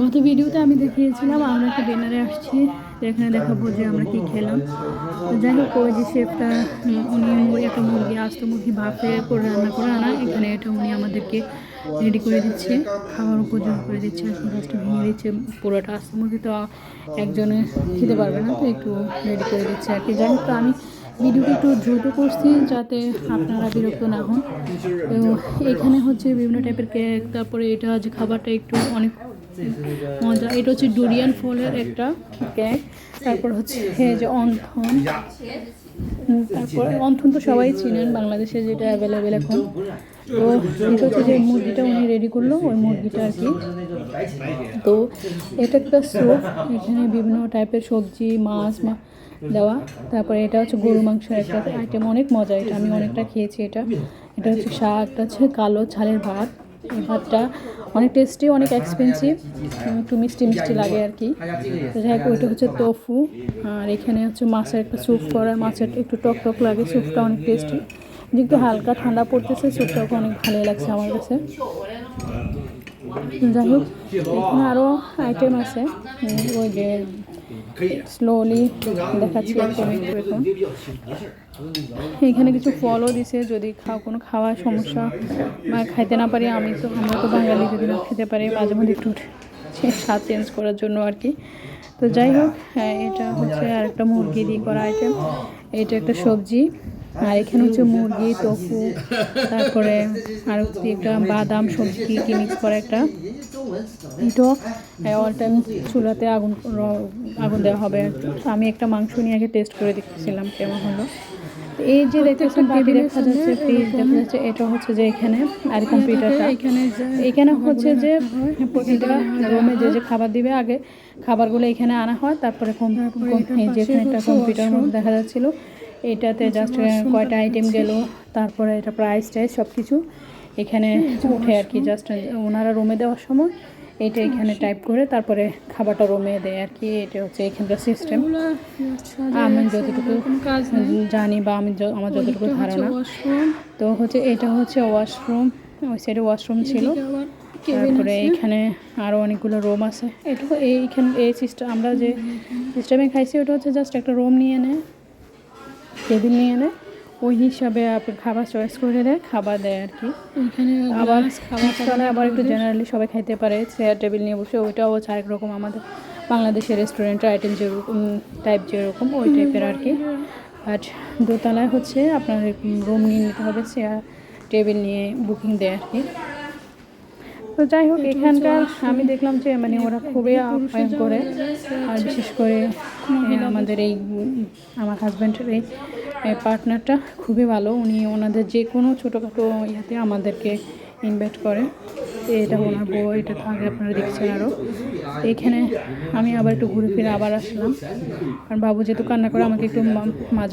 গত ভিডিওতে আমি দেখিয়েছিলাম, আমরা একটা ডিনারে আসছি এখানে দেখাবো যে আমরা কি খেলাম। যাই হোক, ওই যে শেফটা উনি একটা মুরগি আস্ত মুরগি ভাপে করে রান্না করে আনা। এখানে এটা উনি আমাদেরকে রেডি করে দিচ্ছে খাবার উপযোগ করে দিচ্ছে আর গাছটা ভেঙে দিচ্ছে পুরোটা আস্ত মুরগি তো একজনে খেতে পারবে না, তো একটু রেডি করে দিচ্ছে আর কি। যাই হোক আমি ভিডিওটা একটু দ্রুত করছি যাতে আপনারা বিরক্ত না হন। তো এখানে হচ্ছে বিভিন্ন টাইপের কেক তারপরে এটা যে খাবারটা একটু অনেক মজা, এটা হচ্ছে ডুরিয়ান ফলের একটা কেক তারপর হচ্ছে যে অন্থন। তারপর অন্থন তো সবাই চিনেন, বাংলাদেশে যেটা অ্যাভেলেবেল এখন। তো এটা হচ্ছে যে মুরগিটা উনি রেডি করল, ওই মুরগিটা আর কি। তো এটা একটা স্যুপ এখানে বিভিন্ন টাইপের সবজি, মাছ দেওয়া। তারপরে এটা হচ্ছে গরু মাংসের একটা আইটেম অনেক মজা এটা, আমি অনেকটা খেয়েছি এটা। এটা হচ্ছে শাক, এটা হচ্ছে কালো ছালের ভাত। এই ভাতটা অনেক টেস্টি অনেক এক্সপেন্সিভ একটু মিষ্টি মিষ্টি লাগে আর কি। যাই হোক, ওইটা হচ্ছে তফু আর এখানে হচ্ছে মাছের একটা স্যুপ করার মাছের একটু টক টক লাগে স্যুপটা অনেক টেস্টি যেহেতু হালকা ঠান্ডা পড়তেছে স্যুপটাও অনেক ভালোই লাগছে আমার কাছে। যাই হোক, এখানে আরও আইটেম আছে ওই যে স্লোলি দেখাচ্ছি এখন কিছু ফলও দিছে যদি কোনো খাওয়ার সমস্যা খাইতে না পারি আমি তো আমরা তো বাঙালি যদি না খেতে পারি মাঝে মধ্যে একটু স্বাদ চেঞ্জ করার জন্য আর কি। তো যাই হোক হ্যাঁ, এটা হচ্ছে আর একটা মুরগি দিয়ে করা আইটেম এটা একটা সবজি আর এখানে হচ্ছে মুরগি টফু তারপরে আর হচ্ছে একটা বাদাম সবজি কি মিক্স করা একটা। এটাও অল টাইম চুলাতে আগুন আগুন দেওয়া হবে। তো আমি একটা মাংস নিয়ে আগে টেস্ট করে দেখতেছিলাম কেমন হলো। তো এই যে দেখতেছেন টিভি দেখা যাচ্ছে ফ্রিজ দেখা যাচ্ছে এটা হচ্ছে যে এখানে আর কম্পিউটারটা এখানে এখানে হচ্ছে যে প্রতিটা রুমে যে যে খাবার দিবে আগে খাবারগুলো এখানে আনা হয় তারপরে যেখানে একটা কম্পিউটার দেখা যাচ্ছিল। এটাতে জাস্ট কয়টা আইটেম গেল তারপরে এটা প্রাইস টাইস সব কিছু এখানে উঠে আর কি জাস্ট ওনারা রুমে দেওয়ার সময় এটা এখানে টাইপ করে তারপরে খাবারটা রুমে দেয় আর কি। এটা হচ্ছে এখানকার সিস্টেম আমি যতটুকু জানি বা আমি আমার যতটুকু ধারণা। তো হচ্ছে এটা হচ্ছে ওয়াশরুম ওই সাইডে ওয়াশরুম ছিল। তারপরে এখানে আরও অনেকগুলো রুম আছে। এটা এইখানে এই সিস্টেম আমরা যে সিস্টেমে খাইছি ওটা হচ্ছে জাস্ট একটা রুম নিয়ে নেয়। টেবিল নিয়ে নেয়। ওই হিসাবে আপনি খাবার চয়েস করে দেয় খাবার দেয় আর কি। আবার খাবার খাবার আবার একটু জেনারেলি সবাই খাইতে পারে চেয়ার টেবিল নিয়ে বসে ওইটাও হচ্ছে আরেক রকম আমাদের বাংলাদেশের রেস্টুরেন্টের আইটেম যেরকম টাইপ যেরকম ওই টাইপের আর কি। বাট দোতলায় হচ্ছে আপনার রুম নিয়ে নিতে হবে চেয়ার টেবিল নিয়ে বুকিং দেয় আর কি। তো যাই হোক এখানকার আমি দেখলাম যে মানে ওরা খুবই আপ্যায়ন করে। আর বিশেষ করে আমাদের এই আমার হাজব্যান্ডের এই পার্টনারটা খুবই ভালো। উনি ওনাদের যে কোনো ছোটোখাটো ইয়াতে আমাদেরকে ইনভাইট করে। এটা ওনার বউ, এটা থাকে আপনারা দেখছেন আরও এখানে আমি আবার একটু ঘুরে ফিরে আবার আসলাম। কারণ বাবু যেহেতু কান্না করে আমাকে একটু মা- মাঝে